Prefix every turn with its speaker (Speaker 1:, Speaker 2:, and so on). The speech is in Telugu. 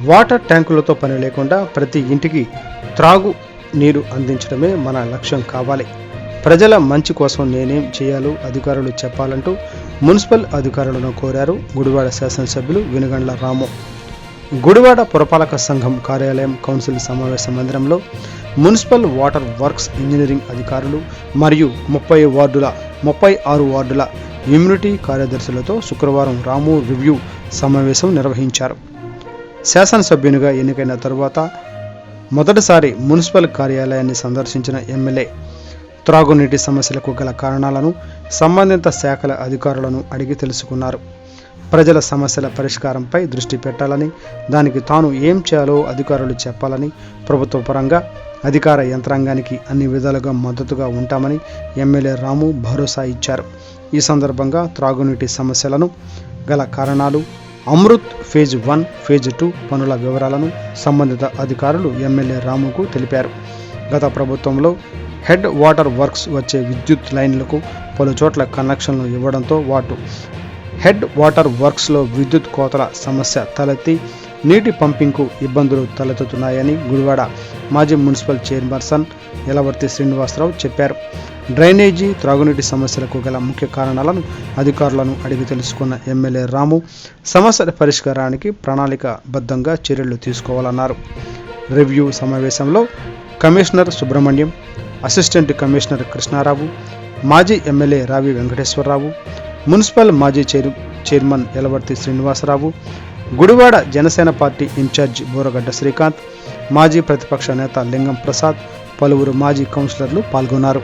Speaker 1: వాటర్ ట్యాంకులతో పని లేకుండా ప్రతి ఇంటికి త్రాగు నీరు అందించడమే మన లక్ష్యం కావాలి. ప్రజల మంచి కోసం నేనేం చేయాలో అధికారులు చెప్పాలంటూ మున్సిపల్ అధికారులను కోరారు గుడివాడ శాసనసభ్యులు వినుగండ్ల రాము. గుడివాడ పురపాలక సంఘం కార్యాలయం కౌన్సిల్ సమావేశ మందిరంలో మున్సిపల్ వాటర్ వర్క్స్ ఇంజనీరింగ్ అధికారులు మరియు ముప్పై వార్డుల ముప్పై ఆరు వార్డుల ఇమ్యూనిటీ కార్యదర్శులతో శుక్రవారం రాము రివ్యూ సమావేశం నిర్వహించారు. శాసనసభ్యునిగా ఎన్నికైన తరువాత మొదటిసారి మున్సిపల్ కార్యాలయాన్ని సందర్శించిన ఎమ్మెల్యే త్రాగునీటి సమస్యలకు గల కారణాలను సంబంధిత శాఖల అధికారులను అడిగి తెలుసుకున్నారు. ప్రజల సమస్యల పరిష్కారంపై దృష్టి పెట్టాలని దానికి తాను ఏం చేయాలో అధికారులు చెప్పాలని ప్రభుత్వ పరంగా అధికార యంత్రాంగానికి అన్ని విధాలుగా మద్దతుగా ఉంటామని ఎమ్మెల్యే రాము భరోసా ఇచ్చారు. ఈ సందర్భంగా త్రాగునీటి సమస్యలను గల కారణాలు Amrut phase one phase two పనుల వివరాలను సంబంధిత అధికారులు ఎమ్మెల్యే రాముకు తెలిపారు. గత ప్రభుత్వంలో హెడ్ వాటర్ వర్క్స్ వచ్చే విద్యుత్ లైన్లకు పలు చోట్ల కనెక్షన్లు ఇవ్వడంతో వాటు హెడ్ వాటర్ వర్క్స్లో విద్యుత్ కోతల సమస్య తలెత్తి నీటి పంపింగ్కు ఇబ్బందులు తలెత్తుతున్నాయని గుడివాడ మాజీ మున్సిపల్ చైర్పర్సన్ యలవర్తి శ్రీనివాసరావు చెప్పారు. డ్రైనేజీ త్రాగునీటి సమస్యలకు గల ముఖ్య కారణాలను అధికారులను అడిగి తెలుసుకున్న ఎమ్మెల్యే రాము సమస్యల పరిష్కారానికి ప్రణాళికబద్ధంగా చర్యలు తీసుకోవాలన్నారు. రివ్యూ సమావేశంలో commissioner Subrahmanyam assistant commissioner Krishna Rao మాజీ ఎమ్మెల్యే రావి వెంకటేశ్వరరావు మున్సిపల్ మాజీ chair chairman Yalavarthi Srinivasa Rao Gudivada Janasena party in charge Boragadda Srikanth మాజీ ప్రతిపక్ష నేత లింగం ప్రసాద్ పలువురు మాజీ కౌన్సిలర్లు పాల్గొన్నారు.